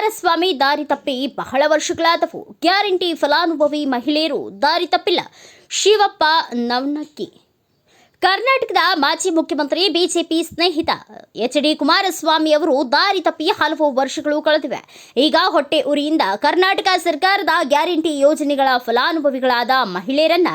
ಕುಮಾರಸ್ವಾಮಿ ದಾರಿ ತಪ್ಪಿ ಬಹಳ ವರ್ಷಗಳಾದವು. ಗ್ಯಾರಂಟಿ ಫಲಾನುಭವಿ ಮಹಿಳೆಯರು ದಾರಿ ತಪ್ಪಿಲ್ಲ. ಶಿವಪ್ಪ ನವನಕ್ಕಿ. ಕರ್ನಾಟಕದ ಮಾಜಿ ಮುಖ್ಯಮಂತ್ರಿ, ಬಿಜೆಪಿ ಸ್ನೇಹಿತ ಎಚ್ ಡಿ ಕುಮಾರಸ್ವಾಮಿ ಅವರು ದಾರಿ ತಪ್ಪಿ ಹಲವು ವರ್ಷಗಳು ಕಳೆದಿವೆ. ಈಗ ಹೊಟ್ಟೆ ಉರಿಯಿಂದ ಕರ್ನಾಟಕ ಸರ್ಕಾರದ ಗ್ಯಾರಂಟಿ ಯೋಜನೆಗಳ ಫಲಾನುಭವಿಗಳಾದ ಮಹಿಳೆಯರನ್ನ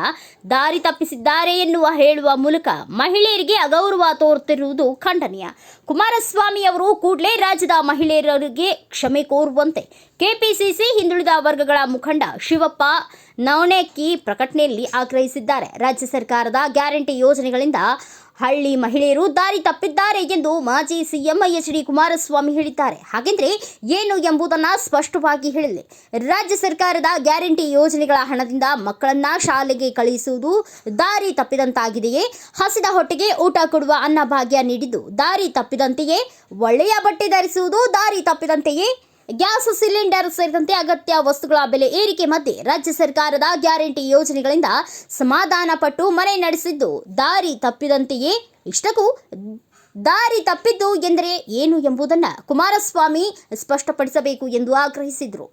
ದಾರಿ ತಪ್ಪಿಸಿದ್ದಾರೆ ಎನ್ನುವ ಹೇಳುವ ಮೂಲಕ ಮಹಿಳೆಯರಿಗೆ ಅಗೌರವ ತೋರುತ್ತಿರುವುದು ಖಂಡನೀಯ. ಕುಮಾರಸ್ವಾಮಿ ಅವರು ಕೂಡಲೇ ರಾಜ್ಯದ ಮಹಿಳೆಯರಿಗೆ ಕ್ಷಮೆ ಕೋರುವಂತೆ ಕೆಪಿಸಿಸಿ ಹಿಂದುಳಿದ ವರ್ಗಗಳ ಮುಖಂಡ ಶಿವಪ್ಪ ನವಣೆಕ್ಕಿ ಪ್ರಕಟಣೆಯಲ್ಲಿ ಆಗ್ರಹಿಸಿದ್ದಾರೆ. ರಾಜ್ಯ ಸರ್ಕಾರದ ಗ್ಯಾರಂಟಿ ಯೋಜನೆಗಳಿಂದ ಹಳ್ಳಿ ಮಹಿಳೆಯರು ದಾರಿ ತಪ್ಪಿದ್ದಾರೆ ಎಂದು ಮಾಜಿ ಸಿಎಂ ಎಚ್ ಡಿ ಕುಮಾರಸ್ವಾಮಿ ಹೇಳಿದ್ದಾರೆ. ಹಾಗೆಂದ್ರೆ ಏನು ಎಂಬುದನ್ನು ಸ್ಪಷ್ಟವಾಗಿ ಹೇಳಿದೆ ರಾಜ್ಯ ಸರ್ಕಾರದ ಗ್ಯಾರಂಟಿ ಯೋಜನೆಗಳ ಹಣದಿಂದ ಮಕ್ಕಳನ್ನ ಶಾಲೆಗೆ ಕಳುಹಿಸುವುದು ದಾರಿ ತಪ್ಪಿದಂತಾಗಿದೆಯೇ? ಹಸಿದ ಹೊಟ್ಟೆಗೆ ಊಟ ಕೊಡುವ ಅನ್ನಭಾಗ್ಯ ನೀಡಿದ್ದು ದಾರಿ ತಪ್ಪಿದಂತೆಯೇ? ಒಳ್ಳೆಯ ಬಟ್ಟೆ ಧರಿಸುವುದು ದಾರಿ ತಪ್ಪಿದಂತೆಯೇ? ಗ್ಯಾಸ್ ಸಿಲಿಂಡರ್ ಸೇರಿದಂತೆ ಅಗತ್ಯ ವಸ್ತುಗಳ ಬೆಲೆ ಏರಿಕೆ ಮಧ್ಯೆ ರಾಜ್ಯ ಸರ್ಕಾರದ ಗ್ಯಾರಂಟಿ ಯೋಜನೆಗಳಿಂದ ಸಮಾಧಾನ ಪಟ್ಟು ಮನೆ ನಡೆಸಿದ್ದು ದಾರಿ ತಪ್ಪಿದಂತೆಯೇ ಇಷ್ಟಕ್ಕೂ ದಾರಿ ತಪ್ಪಿದ್ದು ಎಂದರೆ ಏನು ಎಂಬುದನ್ನು ಕುಮಾರಸ್ವಾಮಿ ಸ್ಪಷ್ಟಪಡಿಸಬೇಕು ಎಂದು ಆಗ್ರಹಿಸಿದರು.